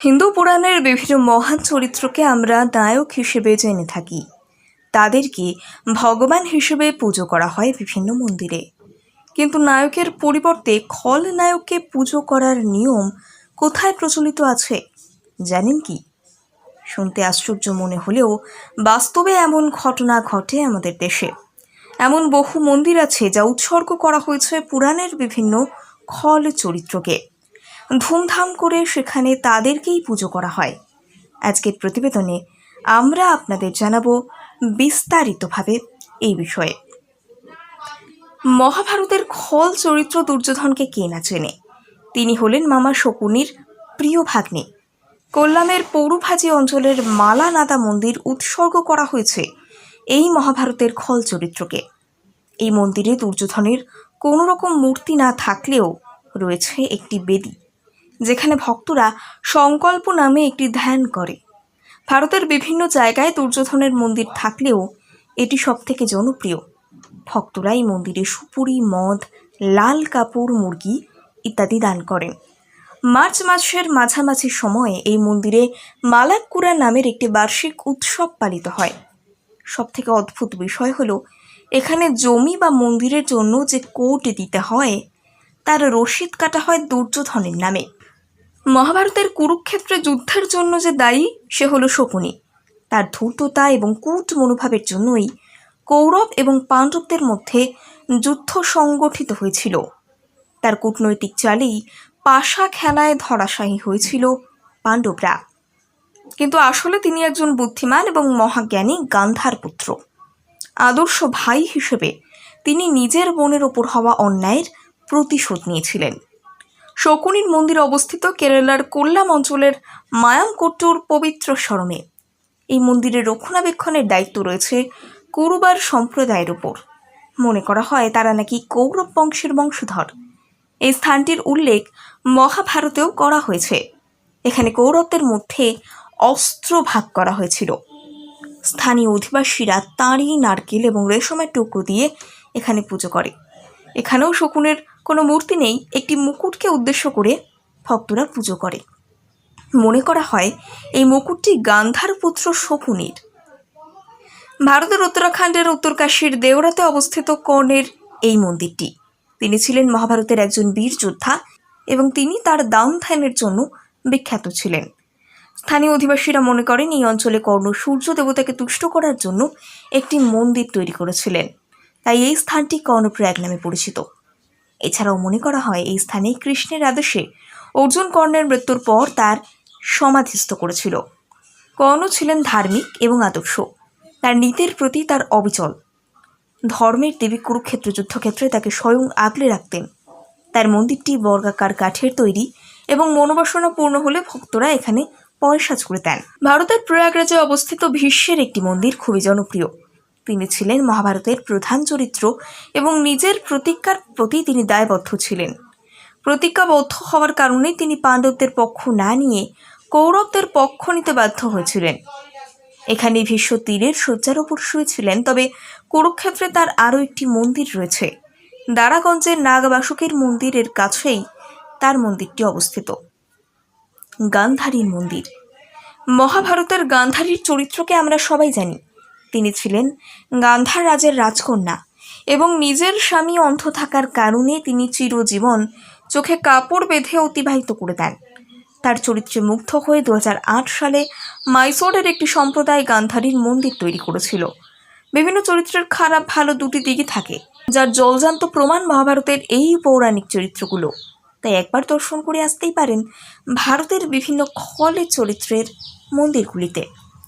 হিন্দু পুরাণের বিভিন্ন মহান চরিত্রকে আমরা নায়ক হিসেবে জেনে থাকি। তাদেরকে ভগবান হিসেবে পুজো করা হয় বিভিন্ন মন্দিরে। কিন্তু নায়কের পরিবর্তে খল নায়ককে পুজো করার নিয়ম কোথায় প্রচলিত আছে, জানেন কি? শুনতে আশ্চর্য মনে হলেও বাস্তবে এমন ঘটনা ঘটে আমাদের দেশে। এমন বহু মন্দির আছে যা উৎসর্গ করা হয়েছে পুরাণের বিভিন্ন খল চরিত্রকে। ধুমধাম করে সেখানে তাদেরকেই পুজো করা হয়। আজকের প্রতিবেদনে আমরা আপনাদের জানাব বিস্তারিতভাবে এই বিষয়ে। মহাভারতের খল চরিত্র দুর্যোধনকে কে না চেনে? তিনি হলেন মামা শকুনির প্রিয় ভাগ্নে। কল্যাণের পৌরভাজি অঞ্চলের মালানাদা মন্দির উৎসর্গ করা হয়েছে এই মহাভারতের খল চরিত্রকে। এই মন্দিরে দুর্যোধনের কোনো রকম মূর্তি না থাকলেও রয়েছে একটি বেদী। যেখানে ভক্তরা সংকল্প নামে একটি ধ্যান করে। ভারতের বিভিন্ন জায়গায় দুর্যোধনের মন্দির থাকলেও এটি সবথেকে জনপ্রিয়। ভক্তরা এই মন্দিরে সুপুরি, মদ, লাল কাপড়, মুরগি ইত্যাদি দান করেন। মার্চ মাসের মাঝামাঝি সময়ে এই মন্দিরে মালাক্কুরা নামের একটি বার্ষিক উৎসব পালিত হয়। সবথেকে অদ্ভুত বিষয় হলো, এখানে জমি বা মন্দিরের জন্য যে কোট দিতে হয়, তার রসিদ কাটা হয় দুর্যোধনের নামে। মহাভারতের কুরুক্ষেত্রে যুদ্ধের জন্য যে দায়ী, সে হলো শকুনি। তার ধূর্ততা এবং কূট মনোভাবের জন্যই কৌরব এবং পাণ্ডবদের মধ্যে যুদ্ধ সংগঠিত হয়েছিল। তার কূটনৈতিক চালেই পাশা খেলায় ধরাশায়ী হয়েছিল পাণ্ডবরা। কিন্তু আসলে তিনি একজন বুদ্ধিমান এবং মহাজ্ঞানী গান্ধার পুত্র। আদর্শ ভাই হিসেবে তিনি নিজের বোনের ওপর হওয়া অন্যায়ের প্রতিশোধ নিয়েছিলেন। শকুনির মন্দির অবস্থিত কেরালার কোল্লাম অঞ্চলের মায়ামকোট্টুর পবিত্র স্মরণে। এই মন্দিরের রক্ষণাবেক্ষণের দায়িত্ব রয়েছে কুরুবার সম্প্রদায়ের ওপর মনে করা হয় তারা নাকি কৌরব বংশের বংশধর। এই স্থানটির উল্লেখ মহাভারতেও করা হয়েছে। এখানে কৌরবদের মধ্যে অস্ত্র ভাগ করা হয়েছিল। স্থানীয় অধিবাসীরা তাঁরই নারকেল এবং রেশমের টুকরো দিয়ে এখানে পুজো করে। এখানেও শকুনের কোনো মূর্তি নেই, একটি মুকুটকে উদ্দেশ্য করে ভক্তরা পুজো করে। মনে করা হয়, এই মুকুটটি গান্ধার পুত্র শকুনির। ভারতের উত্তরাখণ্ডের উত্তরকাশীর দেওরাতে অবস্থিত কর্ণের এই মন্দিরটি। তিনি ছিলেন মহাভারতের একজন বীর যোদ্ধা এবং তিনি তার দান ধ্যানের জন্য বিখ্যাত ছিলেন। স্থানীয় অধিবাসীরা মনে করেন, এই অঞ্চলে কর্ণ সূর্য দেবতাকে তুষ্ট করার জন্য একটি মন্দির তৈরি করেছিলেন। তাই এই স্থানটি কর্ণপ্রয়াগ নামে পরিচিত। এছাড়াও মনে করা হয় এই স্থানে কৃষ্ণের আদেশে অর্জুন কর্ণের মৃত্যুর পর তার সমাধিস্থ করেছিল। কর্ণ ছিলেন ধার্মিক এবং আদর্শ। তার নীতির প্রতি তার অবিচল। ধর্মের দেবী কুরুক্ষেত্র যুদ্ধক্ষেত্রে তাকে স্বয়ং আগলে রাখতেন। তার মন্দিরটি বর্গাকার কাঠের তৈরি এবং মনোবাসনা পূর্ণ হলে ভক্তরা এখানে পয়সা ছুড়ে দেন। ভারতের প্রয়াগরাজে অবস্থিত ভীষ্মের একটি মন্দির খুবই জনপ্রিয়। তিনি ছিলেন মহাভারতের প্রধান চরিত্র এবং নিজের প্রতিজ্ঞার প্রতি তিনি দায়বদ্ধ ছিলেন। প্রতিজ্ঞাবদ্ধ হওয়ার কারণে তিনি পাণ্ডবদের পক্ষ না নিয়ে কৌরবদের পক্ষ নিতে বাধ্য হয়েছিলেন। এখানে ভীষ্ম তীরের শয্যার ওপর শুয়েছিলেন, তবে কুরুক্ষেত্রে তার আরও একটি মন্দির রয়েছে। দারাগঞ্জের নাগবাসুকের মন্দিরের কাছেই তার মন্দিরটি অবস্থিত। গান্ধারীর মন্দির। মহাভারতের গান্ধারীর চরিত্রকে আমরা সবাই জানি। তিনি ছিলেন গান্ধার রাজের রাজকন্যা এবং নিজের স্বামী অন্ধ থাকার কারণে তিনি চিরজীবন চোখে কাপড় বেঁধে অতিবাহিত করে দেন। তার চরিত্রে মুগ্ধ হয়ে দু হাজার আট সালে মাইসোরের একটি সম্প্রদায় গান্ধারীর মন্দির তৈরি করেছিল। বিভিন্ন চরিত্রের খারাপ, ভালো দুটি দিকই থাকে, যার জলজান্ত প্রমাণ মহাভারতের এই পৌরাণিক চরিত্রগুলো। তাই একবার দর্শন করে আসতেই পারেন ভারতের বিভিন্ন খলের চরিত্রের মন্দিরগুলিতে।